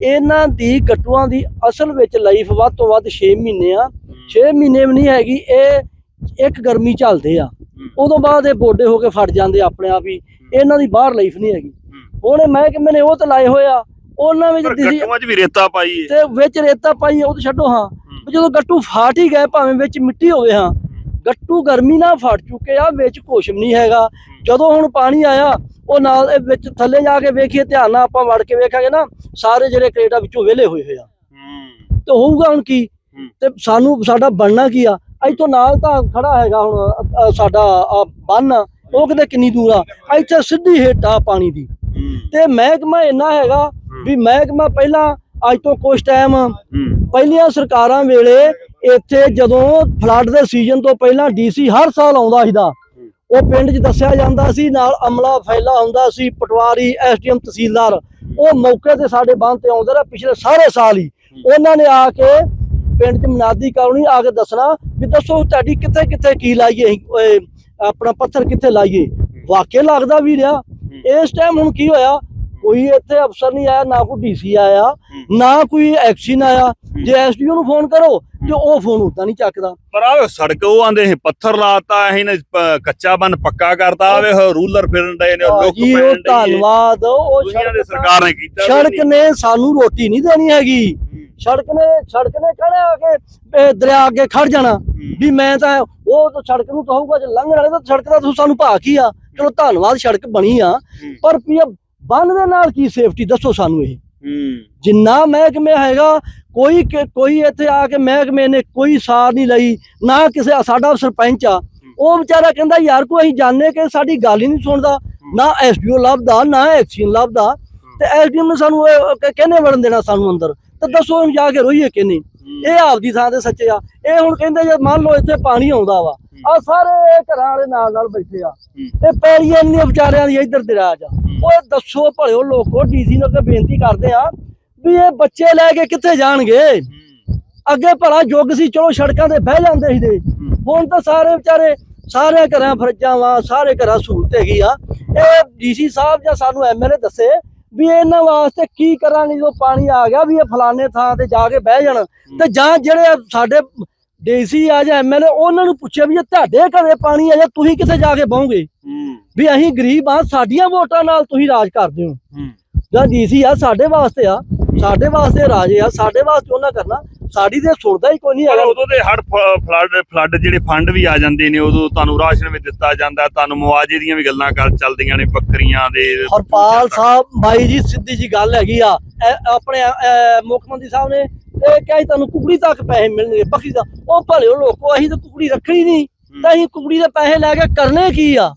ਇਹਨਾਂ ਦੀ ਗੱਟੂਆਂ ਦੀ ਅਸਲ ਵਿੱਚ ਲਾਈਫ ਵੱਧ ਤੋਂ ਵੱਧ 6 ਮਹੀਨੇ ਆ। 6 ਮਹੀਨੇ ਵੀ ਨਹੀਂ ਹੈਗੀ ਇਹ ਇੱਕ ਗਰਮੀ ਚੱਲਦੇ ਆ। ਉਦੋਂ ਬਾਅਦ ਇਹ ਬੋਡੇ ਹੋ ਕੇ ਫਟ ਜਾਂਦੇ ਆਪਣੇ ਆਪ ਹੀ। ਇਹਨਾਂ ਦੀ ਬਾਹਰ ਲਾਈਫ ਨਹੀਂ ਹੈਗੀ। ਹੁਣ ਇਹ ਮਹਿਕਮੇ ਨੇ ਉਹ ਤੇ ਲਾਏ ਹੋਏ ਆ ਉਹਨਾਂ ਵਿੱਚ ਦਿਸੀ ਗੱਟੂਆਂ 'ਚ ਵੀ ਰੇਤਾ ਪਾਈ ਤੇ ਵਿੱਚ ਰੇਤਾ ਪਾਈ ਉਹ ਤੇ ਛੱਡੋ ਹਾਂ। ਜਦੋਂ ਗੱਟੂ ਫਾਟ ਹੀ ਗਏ ਭਾਵੇਂ ਵਿੱਚ ਮਿੱਟੀ ਹੋਵੇ ਹਾਂ ਗੱਟੂ ਗਰਮੀ ਨਾਲ ਫਟ ਚੁੱਕੇ ਆ ਵਿੱਚ ਕੁਛ ਨਹੀਂ ਹੈਗਾ। ਜਦੋਂ ਹੁਣ ਪਾਣੀ ਆਇਆ ਉਹ ਨਾਲ ਇਹ ਵਿੱਚ ਥੱਲੇ ਜਾ ਕੇ ਵੇਖੀਏ ਧਿਆਨ ਨਾਲ ਆਪਾਂ ਵੜ ਕੇ ਵੇਖਾਂਗੇ ਨਾ ਸਾਰੇ ਜਿਹੜੇ ਕ੍ਰੇਟਾ ਵਿੱਚੋਂ ਵਿਹਲੇ ਹੋਏ ਹੋਏ ਆ। ਤੇ ਹੋਊਗਾ ਹੁਣ ਕੀ। ਤੇ ਸਾਨੂੰ ਸਾਡਾ ਬਣਨਾ ਕੀ ਆ? ਇੱਥੋਂ ਨਾਲ ਤਾਂ ਖੜਾ ਹੈਗਾ ਹੁਣ ਸਾਡਾ ਬੰਨ ਉਹ ਕਿਤੇ ਕਿੰਨੀ ਦੂਰ ਆ? ਇੱਥੇ ਸਿੱਧੀ ਆ ਪਾਣੀ ਦੀ। ਤੇ ਮਹਿਕਮਾ ਇੰਨਾ ਹੈਗਾ ਵੀ ਮਹਿਕਮਾ ਪਹਿਲਾਂ ਅੱਜ ਤੋਂ ਕੁਝ ਟਾਈਮ ਪਹਿਲੀਆਂ ਸਰਕਾਰਾਂ ਵੇਲੇ ਇੱਥੇ ਜਦੋਂ ਫਲੱਡ ਦੇ ਸੀਜ਼ਨ ਤੋਂ ਪਹਿਲਾਂ ਡੀਸੀ ਹਰ ਸਾਲ ਆਉਂਦਾ ਸੀਦਾ ਉਹ ਪਿੰਡ 'ਚ ਦੱਸਿਆ ਜਾਂਦਾ ਸੀ ਨਾਲ ਅਮਲਾ ਫੈਲਾ ਹੁੰਦਾ ਸੀ ਪਟਵਾਰੀ ਐਸਡੀਐਮ ਤਹਿਸੀਲਦਾਰ ਉਹ ਮੌਕੇ ਤੇ ਸਾਡੇ ਬੰਦ ਤੇ ਆਉਂਦੇ ਰਹੇ ਪਿਛਲੇ ਸਾਰੇ ਸਾਲ ਹੀ। ਉਹਨਾਂ ਨੇ ਆ ਕੇ ਪਿੰਡ 'ਚ ਮਨਾਦੀ ਕਰਾਉਣੀ ਆ ਕੇ ਦੱਸਣਾ ਵੀ ਦੱਸੋ ਤੁਹਾਡੀ ਕਿੱਥੇ ਕਿੱਥੇ ਕੀ ਲਾਈਏ ਆਪਣਾ ਪੱਥਰ ਕਿੱਥੇ ਲਾਈਏ? ਵਾਕਿਆ ਲੱਗਦਾ ਵੀ ਰਿਹਾ ਇਸ ਟਾਈਮ ਹੁਣ ਕੀ ਹੋਇਆ ਕੋਈ ਇੱਥੇ ਅਫਸਰ ਨਹੀਂ ਆਇਆ ਨਾ ਕੋਈ ਡੀਸੀ ਆਇਆ ਨਾ ਕੋਈ ਐਕਸ਼ਨ ਆਇਆ। ਜੇ ਐਸਡੀਓ ਨੂੰ ਫੋਨ ਕਰੋ ਤੇ ਉਹ ਫੋਨ ਉਦਾਂ ਨਹੀਂ ਚੱਕਦਾ। ਪਰ ਆਵੇ ਸੜਕ ਉਹ ਆਂਦੇ ਇਹ ਪੱਥਰ ਲਾਤਾ ਇਹਨੇ ਕੱਚਾ ਬੰਨ ਪੱਕਾ ਕਰਤਾ ਆਵੇ ਰੂਲਰ ਫਿਰਨ ਡਏ ਨੇ ਲੁੱਕ ਪੈਣ। ਧੰਨਵਾਦ ਉਹ ਦੁਨੀਆ ਦੇ ਸਰਕਾਰ ਨੇ ਕੀਤਾ ਸੜਕ। ਨੇ ਸਾਨੂੰ ਰੋਟੀ ਨਹੀਂ ਦੇਣੀ ਹੈਗੀ। ਸੜਕ ਨੇ ਸੜਕ ਨੇ ਕਹਿਣਾ ਕਿ ਦਰਿਆ ਅੱਗੇ ਖੜ ਜਾਣਾ? ਵੀ ਮੈਂ ਤਾਂ ਉਹ ਤਾਂ ਸੜਕ ਨੂੰ ਕਹੂਗਾ ਜੇ ਲੰਘਣ ਵਾਲੇ ਤਾਂ ਸੜਕ ਦਾ ਤੁਸੀਂ ਸਾਨੂੰ ਭਾ ਕੀ ਆ? ਚਲੋ ਧੰਨਵਾਦ ਸੜਕ ਬਣੀ ਆ। ਪਰ ਇਹ ਬੰਨ ਦੇ ਨਾਲ ਕੀ ਸੇਫਟੀ ਦੱਸੋ ਸਾਨੂੰ ਇਹ। ਜਿੰਨਾ ਮਹਿਕਮੇ ਹੈਗਾ ਕੋਈ ਕਿ- ਕੋਈ ਇੱਥੇ ਆ ਕੇ ਮਹਿਕਮੇ ਨੇ ਕੋਈ ਸਾਰ ਨਹੀਂ ਲਈ ਨਾ ਕਿਸੇ ਸਾਡਾ ਸਰਪੰਚ ਆ। ਉਹ ਵਿਚਾਰਾ ਕਹਿੰਦਾ ਯਾਰ ਕੋਈ ਅਸੀਂ ਜਾਣੇ ਕਿ ਸਾਡੀ ਗੱਲ ਹੀ ਨਹੀਂ ਸੁਣਦਾ ਨਾ ਐਸਡੀਓ ਲੱਭਦਾ ਨਾ ਐਕਸ਼ਨ ਲੱਭਦਾ। ਤੇ ਐਸਡੀਓ ਨੇ ਸਾਨੂੰ ਇਹ ਕ- ਕਹਿੰਨੇ ਵੜਨ ਦੇਣਾ ਸਾਨੂੰ ਅੰਦਰ? ਤੇ ਦੱਸੋ ਇਹਨੂੰ ਜਾ ਕੇ ਰੋਈਏ ਕਿੰਨੇ ਇਹ ਆਪਦੀ ਥਾਂ ਤੇ ਸੱਚੇ ਆ। ਇਹ ਹੁਣ ਕਹਿੰਦੇ ਜੇ ਮੰਨ ਲਓ ਇੱਥੇ ਪਾਣੀ ਆਉਂਦਾ ਵਾ ਆ ਸਾਰੇ ਘਰਾਂ ਵਾਲੇ ਨਾਲ ਨਾਲ ਬੈਠੇ ਆ। ਤੇ ਪੈੜੀਆਂ ਨਹੀਂ ਵਿਚਾਰਿਆਂ ਦੀ ਇੱਧਰ ਦਰਿਆ ਜਾ ਓਏ ਦੱਸੋ ਭਲਿਓ ਲੋਕੋ ਡੀਸੀ ਨੂੰ ਅੱਗੇ ਬੇਨਤੀ ਕਰਦੇ ਆ ਵੀ ਇਹ ਬੱਚੇ ਲੈ ਕੇ ਕਿੱਥੇ ਜਾਣਗੇ? ਅੱਗੇ ਭਲਾ ਯੁੱਗ ਸੀ ਚਲੋ ਸੜਕਾਂ ਤੇ ਬਹਿ ਜਾਂਦੇ ਸੀ ਤੇ। ਹੁਣ ਤਾਂ ਸਾਰੇ ਵਿਚਾਰੇ ਸਾਰੇ ਘਰਾਂ ਫਰਜਾਂ ਵਾ ਸਾਰੇ ਘਰਾਂ ਸਹੂਲਤ ਹੈਗੀ ਆ। ਇਹ ਡੀਸੀ ਸਾਹਿਬ ਜਾਂ ਸਾਨੂੰ ਐਮਐਲਏ ਦੱਸੇ ਵੀ ਇਹਨਾਂ ਵਾਸਤੇ ਕੀ ਕਰਾਂਗੇ ਜਦੋਂ ਪਾਣੀ ਆ ਗਿਆ ਵੀ ਇਹ ਫਲਾਣੇ ਥਾਂ ਤੇ ਜਾ ਕੇ ਬਹਿ ਜਾਣ। ਤੇ ਜਾਂ ਜਿਹੜੇ ਸਾਡੇ ਡੀਸੀ ਆ ਜਾਂ ਐਮਐਲਏ ਉਹਨਾਂ ਨੂੰ ਪੁੱਛਿਆ ਵੀ ਜੇ ਤੁਹਾਡੇ ਘਰੇ ਪਾਣੀ ਆ ਜਾਂ ਤੁਸੀਂ ਕਿੱਥੇ ਜਾ ਕੇ ਬਹੋਗੇ? ਵੀ ਅਸੀਂ ਗਰੀਬ ਆ ਸਾਡੀਆਂ ਵੋਟਾਂ ਨਾਲ ਤੁਸੀਂ ਰਾਜ ਕਰਦੇ ਹੋ। ਜਾਂ ਡੀਸੀ ਆ ਸਾਡੇ ਵਾਸਤੇ ਆ ਸਾਡੇ ਵਾਸਤੇ ਰਾਜੇ ਆ ਸਾਡੇ ਵਾਸਤੇ ਉਹਨਾਂ ਕਰਨਾ ਸਾਡੀ ਤੇ ਸੁਣਦਾ ਹੀ ਕੋਈ ਨਹੀਂ ਹੈਗਾ। ਉਦੋਂ ਦੇ ਹੜ ਫਲੱਡ ਫਲੱਡ ਜਿਹੜੇ ਫੰਡ ਵੀ ਆ ਜਾਂਦੇ ਨੇ ਉਦੋਂ ਤੁਹਾਨੂੰ ਰਾਸ਼ਨ ਵੀ ਦਿੱਤਾ ਜਾਂਦਾ ਤੁਹਾਨੂੰ ਮੁਆਵਜ਼ੇ ਦੀਆਂ ਵੀ ਗੱਲਾਂ ਕਰ ਚੱਲਦੀਆਂ ਨੇ ਬੱਕਰੀਆਂ ਦੇ ਹਰਪਾਲ ਸਾਹਿਬ ਬਾਈ ਜੀ ਸਿੱਧੀ ਜੀ ਗੱਲ ਹੈਗੀ ਆ। ਆਪਣੇ ਮੁੱਖ ਮੰਤਰੀ ਸਾਹਿਬ ਨੇ ਇਹ ਕਿਹਾ ਤੁਹਾਨੂੰ ਕੁਕੜੀ ਤੱਕ ਪੈਸੇ ਮਿਲਣਗੇ ਬੱਕਰੀ ਦਾ ਉਹ ਭਲਿਓ ਲੋਕੋ ਅਸੀਂ ਤਾਂ ਕੁਕੜੀ ਰੱਖਣੀ ਨਹੀਂ। ਤਾਂ ਅਸੀਂ ਕੁਕੜੀ ਦੇ ਪੈਸੇ ਲੈ ਕੇ ਕਰਨੇ ਕੀ ਆ?